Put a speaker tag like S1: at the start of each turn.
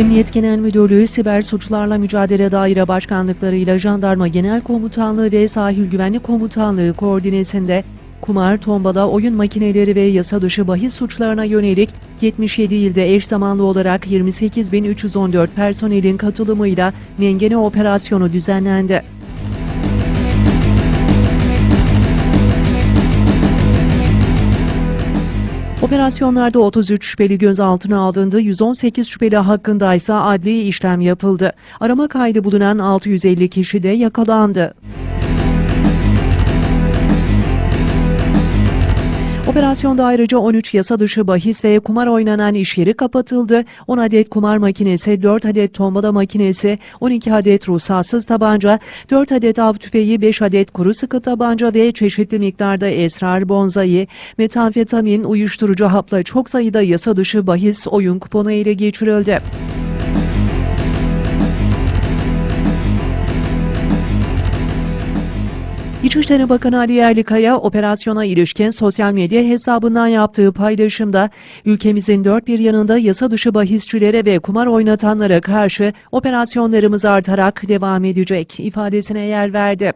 S1: Emniyet Genel Müdürlüğü Siber Suçlarla Mücadele Daire Başkanlıklarıyla Jandarma Genel Komutanlığı ve Sahil Güvenlik Komutanlığı koordinesinde kumar, tombala, oyun makineleri ve yasa dışı bahis suçlarına yönelik 77 ilde eş zamanlı olarak 28.314 personelin katılımıyla Mengene Operasyonu düzenlendi. Operasyonlarda 33 şüpheli gözaltına alındı, 118 şüpheli hakkında ise adli işlem yapıldı. Arama kaydı bulunan 650 kişi de yakalandı. Operasyonda ayrıca 13 yasa dışı bahis ve kumar oynanan iş yeri kapatıldı. 10 adet kumar makinesi, 4 adet tombala makinesi, 12 adet ruhsatsız tabanca, 4 adet av tüfeği, 5 adet kuru sıkı tabanca ve çeşitli miktarda esrar, bonzai, metamfetamin, uyuşturucu hapla çok sayıda yasa dışı bahis oyun kuponu ele geçirildi. İçişleri Bakanı Ali Yerlikaya operasyona ilişkin sosyal medya hesabından yaptığı paylaşımda ülkemizin dört bir yanında yasa dışı bahisçilere ve kumar oynatanlara karşı operasyonlarımız artarak devam edecek ifadesine yer verdi.